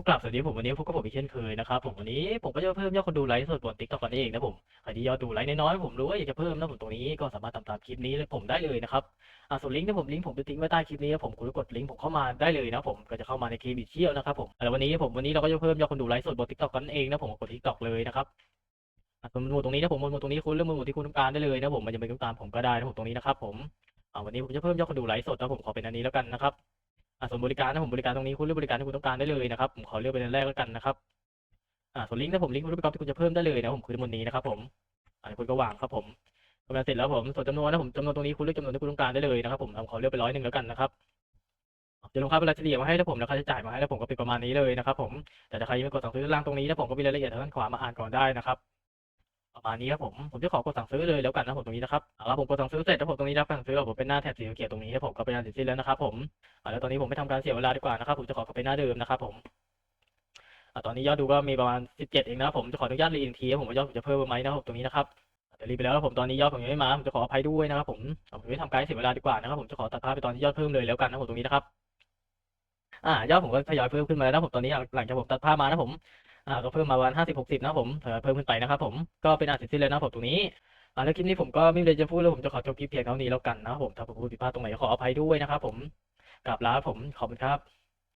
ก็กลับสวัสดีผมวันนี้พบกับผมอีกเช่นเคยนะครับผมวันนี้ผมก็จะเพิ่มยอดคนดูไลฟ์สดบนติ๊กต็อกกันเองนะผมใครที่ยอดดูไลฟ์น้อยๆผมรู้ว่าอยากจะเพิ่มนะผมตรงนี้ก็สามารถตามตามคลิปนี้เลยผมได้เลยนะครับอ่าส่วนลิงก์ที่ผมลิงก์ผมจะทิ้งไว้ใต้คลิปนี้นะผมคุณกดลิงก์ผมเข้ามาได้เลยนะผมก็จะเข้ามาในคลิปอีกเที่ยวนะครับผมแล้ววันนี้ผมวันนี้เราก็จะเพิ่มยอดคนดูไลฟ์สดบนติ๊กต็อกกันเองนะผมกดติ๊กต็อกเลยนะครับอ่าส่วนหมวดตรงนี้นะผมหมวดตรงนี้คุณเลือกหมวดที่คุณต้องการได้เลยนะผมมันจะเป็นตามผมก็ได้นะผมตรงนี้นะครับผมอ่าวันนี้ผมจะเพิ่มยอดคนดูไลฟ์สดนะผมขอเป็นอันนี้แล้วกันนะครับ อ่าส่วนบริการนะผมบริการตรงนี้คุณเลือกบริการที่คุณต้องการได้เลยนะครับผมขอเลือกเป็นอันแรกแล้วกันนะครับอ่าส่วนลิงก์นะผมลิงก์บริการที่คุณจะเพิ่มได้เลยนะผมคือทั้งหมดนี้นะครับ ผมอ่าคุณก็วางครับผมกำลังเสร็จแล้วผมส่วนจำนวนนะผมจำนวนตรงนี้คุณเลือกจำนวนที่คุณต้องการได้เลยนะครับผมผมขอเลือกไปร้อยหนึ่งแล้วกันนะครับจะลงค่าเวลาเฉลี่ยมาให้แล้วผมแล้วค่าใช้จ่ายมาให้แล้วผมก็เป็นประมาณนี้เลยนะครับ ผมแต่ถ้าใครยังไม่กดสั่งซื้อล่างตรงนี้นะผมก็มีรายละเอียดทางด้านขวามาอ่านก่อนได้นะครับ ประมาณนี้ครับผมผมจะขอกดสั่งซื้อเลยแล้วกันนะผมตรงนี้นะครับเอาละผมกดสั่งซื้อเสร็จแล้วผมตรงนี้รับการสั่งซื้อผมเป็นหน้าแถบสีเขียวตรงนี้แล้วผมก็เป็นอันเสร็จสิ้นแล้วนะครับผมอ่าแล้วตอนนี้ผมไม่ทำการเสียเวลาดีกว่านะครับผมจะขอกลับไปหน้าเดิมนะครับผมอ่าตอนนี้ยอดดูก็มีประมาณ 17 เองนะครับผมจะขออนุญาตรีอีกทีผมว่ายอดผมจะเพิ่มไหมนะครับผมตรงนี้นะครับแต่รีบไปแล้วผมตอนนี้ยอดผมยังไม่มาผมจะขออภัยด้วยนะครับผมผมไม่ทำการเสียเวลาดีกว่านะครับผมจะขอตัดภาพไปตอนที่ยอดเพิ่มเลยแล้วกันนะผมตรงนี้นะครับอ่ายอดผมก็ทยอยเพิ่มขึ้นมาแล้วนะผมตอนนี้หลังจากผมตัดภาพมานะผม อ่าก็เพิ่มมาวันห้าสิบหกสิบนะผมเพิ่มขึ้นไปนะครับผมก็เป็นอันเสร็จสิ้นแล้วนะผมตรงนี้อ่าแล้วคลิปนี้ผมก็ไม่ได้จะพูดแล้วผมจะขอจบคลิปเพียงเท่านี้แล้วกันนะครับผมถ้าผมพูดผิดพลาดตรงไหนก็ขออภัยด้วยนะครับผมกลับลาผมขอบคุณครับ